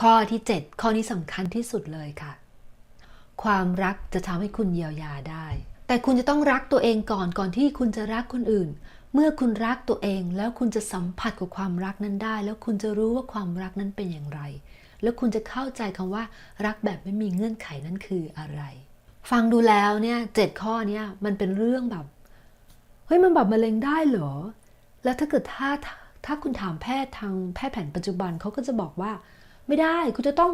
ข้อที่ 7 ข้อนี้สำคัญที่สุดเลยค่ะ ความรักจะทำให้คุณเยียวยาได้ แต่คุณจะต้องรักตัวเองก่อนก่อนที่คุณจะรักคนอื่น เมื่อคุณรักตัวเองแล้วคุณจะสัมผัสกับความรักนั้นได้ แล้วคุณจะรู้ว่าความรักนั้นเป็นอย่างไร แล้วคุณจะเข้าใจคำว่า รักแบบไม่มีเงื่อนไขนั้นคืออะไร ฟังดูแล้วเนี่ยเจ็ดข้อเนี้ยมันเป็นเรื่องแบบเฮ้ยมันแบบมะเร็งได้เหรอ แล้วถ้าเกิดถ้าถ้าคุณถามแพทย์ทางแพทย์แผนปัจจุบันเขาก็จะบอกว่า ไม่ได้คุณจะต้อง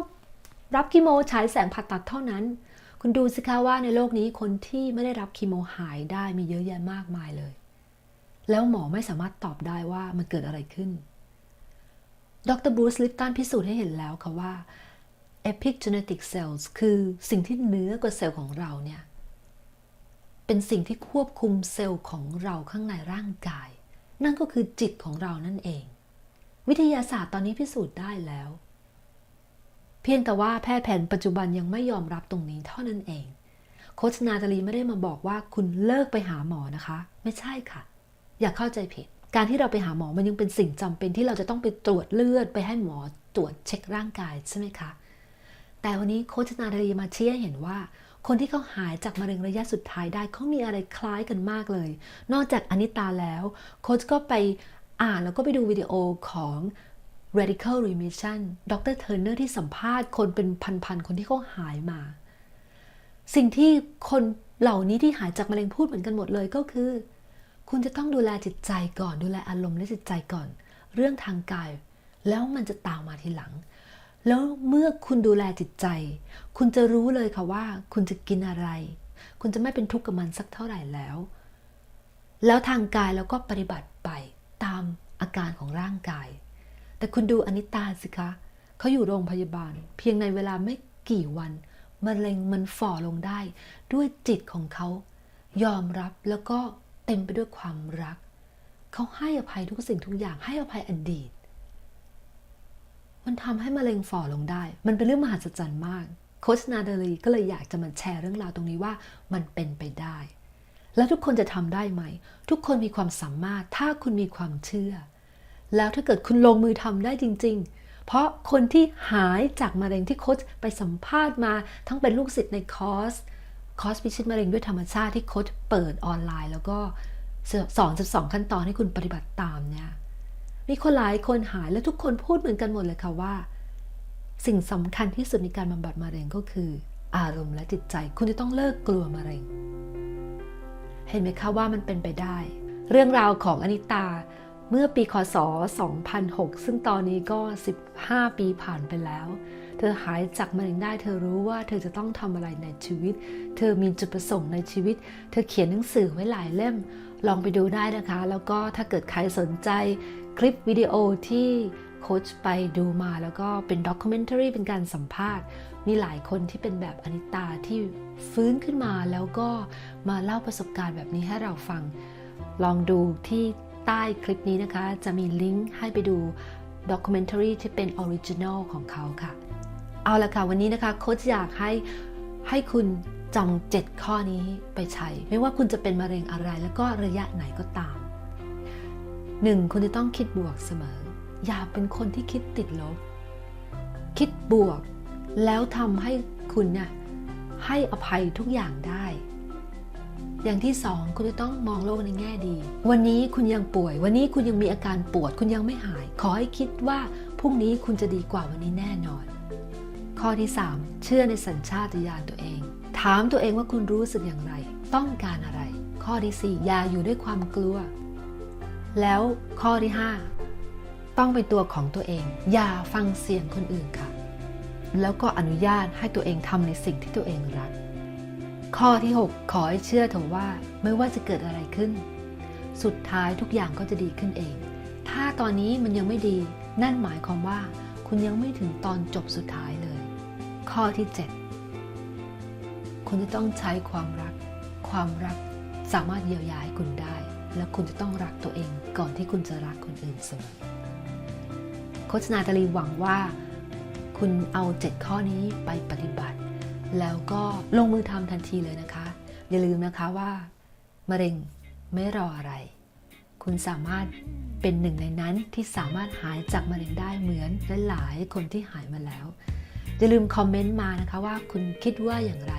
รับคีโมฉายแสงผ่าตัดเท่านั้น คุณดูสิคะว่าในโลกนี้คนที่ไม่ได้รับคีโมหายได้มีเยอะแยะมากมายเลย แล้วหมอไม่สามารถตอบได้ว่ามันเกิดอะไรขึ้น ดรบรูซลิปตันพิสูจน์ให้เห็นแล้วค่ะว่า epigenetic cells คือสิ่งที่เหนือกว่าเซลล์ของเราเนี่ย เป็นสิ่งที่ควบคุมเซลล์ของเราข้างในร่างกาย นั่นก็คือจิตของเรานั่นเอง วิทยาศาสตร์ตอนนี้พิสูจน์ได้แล้ว เพียงแต่ว่าแพทย์แผนปัจจุบันยังไม่ยอมรับตรงนี้เท่านั้นเอง โคชนาตาลีไม่ได้มาบอกว่าคุณเลิกไปหาหมอนะคะ ไม่ใช่ค่ะ อย่าเข้าใจผิด การที่เราไปหาหมอมันยังเป็นสิ่งจำเป็นที่เราจะต้องไปตรวจเลือดไปให้หมอตรวจเช็คร่างกายใช่ไหมคะ แต่วันนี้โคชนาตาลีมาเชี้ให้เห็นว่า คนที่เขาหายจากมะเร็งระยะสุดท้ายได้เขามีอะไรคล้ายกันมากเลย นอกจากอนิตาแล้วโคชก็ไปอ่านแล้วก็ไปดูวิดีโอของ radical remission ดรเทอร์เนอร์ที่สัมภาษณ์คนเป็นพันๆคนที่เขาหายมา สิ่งที่คนเหล่านี้ที่หายจากมะเร็งพูดเหมือนกันหมดเลยก็คือ คุณจะต้องดูแลจิตใจก่อน ดูแลอารมณ์และจิตใจก่อน เรื่องทางกาย แล้วมันจะตามมาทีหลัง แล้วเมื่อคุณดูแลจิตใจ คุณจะรู้เลยค่ะว่า คุณจะกินอะไร คุณจะไม่เป็นทุกข์กับมันสักเท่าไหร่แล้ว แล้วทางกายเราก็ปฏิบัติไปตามอาการของร่างกาย แต่คุณดูอนิตาสิคะเขาอยู่โรงพยาบาล เพียงในเวลาไม่กี่วันมะเร็งมันฝ่อลงได้ ด้วยจิตของเขา ยอมรับแล้วก็เต็มไปด้วยความรัก เขาให้อภัยทุกสิ่งทุกอย่างให้อภัยอดีต มันทำให้มะเร็งฝ่อลงได้ มันเป็นเรื่องมหัศจรรย์มากโคชนาเดลีก็เลยอยากจะมาแชร์เรื่องราวตรงนี้ว่ามันเป็นไปได้ แล้วทุกคนจะทำได้ไหม ทุกคนมีความสามารถถ้าคุณมีความเชื่อ แล้วถ้าเกิดคุณลงมือทำได้จริง ๆ เพราะคนที่หายจากมะเร็งที่โคชไปสัมภาษณ์มาทั้งเป็นลูกศิษย์ในคอร์สคอร์สพิชิตมะเร็งด้วยธรรมชาติที่โคชเปิดออนไลน์ แล้วก็สอน12 ขั้นตอนให้คุณปฏิบัติตามเนี่ยมีคนหลายคนหายและทุกคนพูดเหมือนกันหมดเลยค่ะว่า สิ่งสำคัญที่สุดในการบำบัดมะเร็งก็คือ อารมณ์และจิตใจคุณจะต้องเลิกกลัวมะเร็ง เห็นไหมคะว่ามันเป็นไปได้ เรื่องราวของอนิตา เมื่อปีคศ 2006 ซึ่งตอนนี้ก็ 15 ปีผ่านไปแล้ว เธอหายจากมะเร็งได้ เธอรู้ว่าเธอจะต้องทำอะไรในชีวิต เธอมีจุดประสงค์ในชีวิต เธอเขียนหนังสือไว้หลายเล่ม ลองไปดูได้นะคะ แล้วก็ถ้าเกิดใครสนใจคลิปวิดีโอที่โค้ชไปดูมาแล้วก็เป็นด็อกิเมนทารีเป็นการสัมภาษณ์ มีหลายคนที่เป็นแบบอนิตาที่ฟื้นขึ้นมาแล้วก็มาเล่าประสบการณ์แบบนี้ให้เราฟัง ลองดูที่ ใต้คลิปนี้นะคะ จะมีลิงก์ให้ไปดูด็อกิเมนทารีที่เป็นออริจินอลของเขาค่ะ เอาละค่ะ วันนี้นะคะโค้ชอยากให้ให้คุณจำเจ็ดข้อนี้ไปใช้ ไม่ว่าคุณจะเป็นมะเร็งอะไรแล้วก็ระยะไหนก็ตามหนึ่งคุณจะต้องคิดบวกเสมอ อย่าเป็นคนที่คิดติดลบ คิดบวก แล้วทำให้คุณเนี่ยให้อภัยทุกอย่างได้ อย่างที่สองคุณจะต้องมองโลกในแง่ดี วันนี้คุณยังป่วย วันนี้คุณยังมีอาการปวด คุณยังไม่หาย ขอให้คิดว่าพรุ่งนี้คุณจะดีกว่าวันนี้แน่นอน ข้อที่ 3 เชื่อในสัญชาตญาณตัวเอง ถามตัวเองว่าคุณรู้สึกอย่างไร ต้องการอะไร ข้อที่4อย่าอยู่ด้วยความกลัว แล้วข้อที่ 5 ต้องเป็นตัวของตัวเอง อย่าฟังเสียงคนอื่นค่ะ แล้วก็อนุญาตให้ตัวเองทำในสิ่งที่ตัวเองรัก ข้อที่ 6 ขอให้เชื่อเถอะว่าไม่ว่าจะเกิดอะไรขึ้น สุดท้ายทุกอย่างก็จะดีขึ้นเอง ถ้าตอนนี้มันยังไม่ดี นั่นหมายความว่า คุณยังไม่ถึงตอนจบสุดท้ายเลย ข้อที่ 7 คุณจะต้องใช้ความรัก ความรักสามารถเยียวยาให้คุณได้ และคุณจะต้องรักตัวเองก่อนที่คุณจะรักคนอื่นเสมอโฆษณาตาลีหวังว่า คุณเอา 7 ข้อนี้ไปปฏิบัติ แล้วก็ลงมือทำทันทีเลยนะคะ อย่าลืมนะคะว่ามะเร็งไม่รออะไร คุณสามารถเป็นหนึ่งในนั้นที่สามารถหายจากมะเร็งได้เหมือนหลายๆคนที่หายมาแล้ว อย่าลืมคอมเมนต์มานะคะว่าคุณคิดว่าอย่างไร